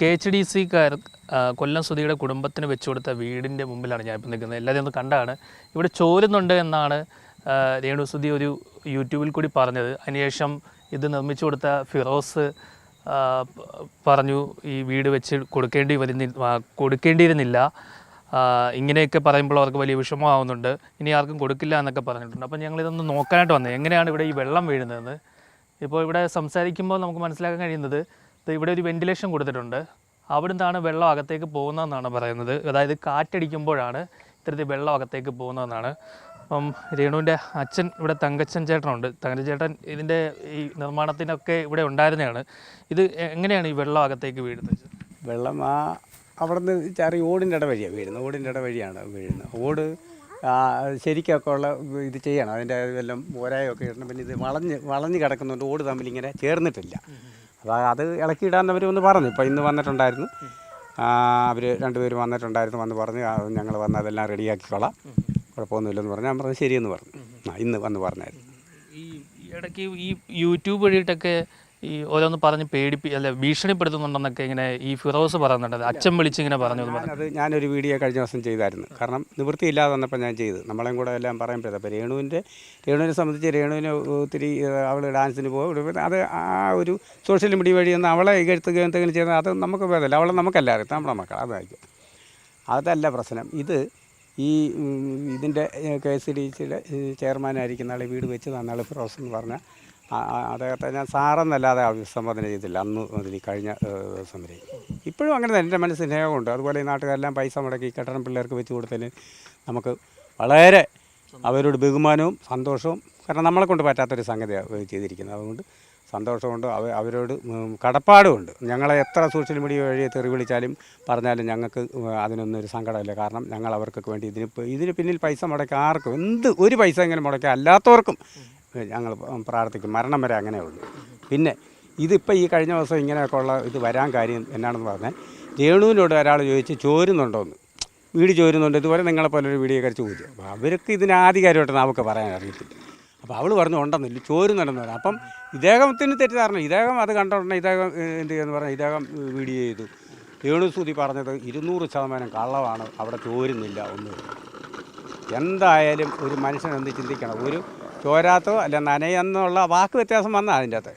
K H D സിക്കാർ കൊല്ലം സുധിയുടെ കുടുംബത്തിന് വെച്ചു കൊടുത്ത വീടിന്റെ മുമ്പിലാണ് ഞാൻ ഇപ്പോൾ നിൽക്കുന്നത്. എല്ലാവരും ഒന്ന് കണ്ടാണ്. ഇവിടെ ചോരുന്നുണ്ട് എന്നാണ് രേണു സുധി ഒരു യൂട്യൂബിൽ കൂടി പറഞ്ഞത്. അതിനുശേഷം ഇത് നിർമ്മിച്ചു കൊടുത്ത ഫിറോസ് പറഞ്ഞു ഈ വീട് വെച്ച് കൊടുക്കേണ്ടി വരുന്നി കൊടുക്കേണ്ടിയിരുന്നില്ല. ഇങ്ങനെയൊക്കെ പറയുമ്പോൾ അവർക്ക് വലിയ വിഷമമാവുന്നുണ്ട്. ഇനി ആർക്കും കൊടുക്കില്ല എന്നൊക്കെ പറഞ്ഞിട്ടുണ്ട്. അപ്പം ഞങ്ങളിതൊന്ന് നോക്കാനായിട്ട് വന്നത് എങ്ങനെയാണ് ഇവിടെ ഈ വെള്ളം വീഴുന്നതെന്ന് ഇപ്പോൾ ഇവിടെ സംസാരിക്കുമ്പോൾ നമുക്ക് മനസ്സിലാക്കാൻ കഴിയുന്നത് ഇവിടെ ഒരു വെന്റിലേഷൻ കൊടുത്തിട്ടുണ്ട്. അവിടെ നിന്നാണ് വെള്ളം അകത്തേക്ക് പോകുന്നതെന്നാണ് പറയുന്നത്. അതായത് കാറ്റടിക്കുമ്പോഴാണ് ഇത്തരത്തിൽ വെള്ളം അകത്തേക്ക് പോകുന്നതെന്നാണ്. അപ്പം രേണുവിന്റെ അച്ഛൻ ഇവിടെ തങ്കച്ചൻ ചേട്ടനുണ്ട്. തങ്കച്ചൻ ചേട്ടൻ ഇതിന്റെ ഈ നിർമ്മാണത്തിനൊക്കെ ഇവിടെ ഉണ്ടായിരുന്നതാണ്. ഇത് എങ്ങനെയാണ് ഈ വെള്ളം അകത്തേക്ക് വീഴുന്നത്? വെള്ളം ആ അവിടെ നിന്ന് ചെറിയ ഓടിന്റെ ഇട വഴിയാണ് വീഴുന്നത്. ഓടിന്റെ ഇട വഴിയാണ് വീഴുന്നത്. ഓട് ശരിക്കൊക്കെ ഉള്ള ഇത് ചെയ്യണം. അതിന്റെ എല്ലാം ഓരായൊക്കെ ഇടണം. പിന്നെ ഇത് വളഞ്ഞ് വളഞ്ഞ് കിടക്കുന്നുണ്ട് ഓട് തമ്മിൽ ഇങ്ങനെ ചേർന്നിട്ടില്ല. അത് ഇളക്കിയിടാൻ അവർ ഒന്ന് പറഞ്ഞു. ഇപ്പോൾ ഇന്ന് വന്നിട്ടുണ്ടായിരുന്നു. അവർ രണ്ടുപേരും വന്നിട്ടുണ്ടായിരുന്നു വന്ന് പറഞ്ഞു ഞങ്ങൾ വന്ന് അതെല്ലാം റെഡിയാക്കിക്കോളാം. കുഴപ്പമൊന്നുമില്ലെന്ന് പറഞ്ഞു. ഞാൻ പറഞ്ഞു ശരിയെന്ന് പറഞ്ഞു. ആ ഇന്ന് വന്ന് പറഞ്ഞായിരുന്നു. ഈ ഇടയ്ക്ക് ഈ യൂട്യൂബ് വഴിയിട്ടൊക്കെ ഈ ഓരോന്ന് പറഞ്ഞ് പേടിപ്പി അല്ല ഭീഷണിപ്പെടുത്തുന്നുണ്ടെന്നൊക്കെ ഇങ്ങനെ ഈ ഫിറോസ് പറയുന്നുണ്ട്. അച്ഛൻ വിളിച്ചിങ്ങനെ പറഞ്ഞു അത് ഞാനൊരു വീഡിയോ കഴിഞ്ഞ ദിവസം ചെയ്തായിരുന്നു. കാരണം നിവൃത്തിയില്ലാതെ വന്നപ്പോൾ ഞാൻ ചെയ്തു. നമ്മളെയും കൂടെ എല്ലാം പറയാൻ പറ്റും അപ്പോൾ രേണുവിന്റെ രേണുവിനെ സംബന്ധിച്ച് രേണുവിന് ഒത്തിരി അവൾ ഡാൻസിന് പോകും അത് ആ ഒരു സോഷ്യൽ മീഡിയ വഴി ഒന്ന് അവളെ ഇകഴ്ത്തുകയോ എന്തെങ്കിലും ചെയ്താൽ അത് നമുക്ക് ഭേദമല്ല. അവളെ നമുക്കല്ല അറിയാം നമ്മുടെ മക്കൾ അതായിരിക്കും. അതല്ല പ്രശ്നം. ഇത് ഈ ഇതിന്റെ കെ എസ് ഡി സിയുടെ ചെയർമാനായിരിക്കുന്ന ആൾ വീട് വെച്ച് തന്നാൾ ഫിറോസ് എന്ന് പറഞ്ഞാൽ അദ്ദേഹത്തെ ഞാൻ സാറെന്നല്ലാതെ അഭിസംബോധന ചെയ്തില്ല. അന്ന് മുതൽ കഴിഞ്ഞ ദിവസം വരെ. ഇപ്പോഴും അങ്ങനെ തന്നെ. എന്റെ മനസ്സിൽ സ്നേഹമുണ്ട്. അതുപോലെ ഈ നാട്ടുകാരെല്ലാം പൈസ മുടക്കി കെട്ടിടം പിള്ളേർക്ക് വെച്ച് കൊടുത്തതിന് നമുക്ക് വളരെ അവരോട് ബഹുമാനവും സന്തോഷവും കാരണം നമ്മളെ കൊണ്ട് പറ്റാത്തൊരു സംഗതിയാണ് ചെയ്തിരിക്കുന്നത്. അതുകൊണ്ട് സന്തോഷമുണ്ട്. അവ അവരോട് കടപ്പാടുമുണ്ട്. ഞങ്ങളെ എത്ര സോഷ്യൽ മീഡിയ വഴി തെറി വിളിച്ചാലും പറഞ്ഞാലും ഞങ്ങൾക്ക് അതിനൊന്നും ഒരു സങ്കടമില്ല. കാരണം ഞങ്ങൾ അവർക്കൊക്കെ വേണ്ടി ഇതിന് ഇതിന് പിന്നിൽ പൈസ മുടക്കി ആർക്കും എന്ത് ഒരു പൈസ എങ്ങനെ മുടക്കുക അല്ലാത്തവർക്കും ഞങ്ങൾ പ്രാർത്ഥിക്കും. മരണം വരെ അങ്ങനെ ഉള്ളൂ. പിന്നെ ഇതിപ്പോൾ ഈ കഴിഞ്ഞ ദിവസം ഇങ്ങനെയൊക്കെ ഉള്ള ഇത് വരാൻ കാര്യം എന്നാണെന്ന് പറഞ്ഞാൽ രേണുവിനോട് ഒരാൾ ചോദിച്ച് ചോരുന്നുണ്ടോയെന്ന് വീട് ചോരുന്നുണ്ട്. ഇതുപോലെ നിങ്ങളെ ഒരു വീഡിയോ കഴിച്ച് ചോദിച്ചു. അപ്പോൾ അവർക്ക് ഇതിന് ആധികാരികമായിട്ട് നമുക്ക് പറയാൻ അറിയത്തില്ല. അപ്പോൾ അവൾ പറഞ്ഞു ഉണ്ടെന്നില്ല. ചോരുന്നുണ്ടെന്ന് പറഞ്ഞു. അപ്പം ഇദ്ദേഹത്തിന് തെറ്റിദ്ധാരണ. ഇദ്ദേഹം അത് കണ്ടോണ്ടേ ഇദ്ദേഹം എന്ത് ചെയ്യുന്നു പറഞ്ഞാൽ ഇദ്ദേഹം വീഡിയോ ചെയ്തു. രേണുസൂതി പറഞ്ഞത് ഇരുന്നൂറ് ശതമാനം കള്ളമാണ്. അവിടെ ചോരുന്നില്ല ഒന്നും എന്തായാലും ഒരു മനുഷ്യൻ എന്ത് ചിന്തിക്കണം? ഒരു ചോരാത്തോ അല്ല നനയെന്നുള്ള വാക്ക് വ്യത്യാസം വന്നാൽ അതിന്റെ അകത്ത്.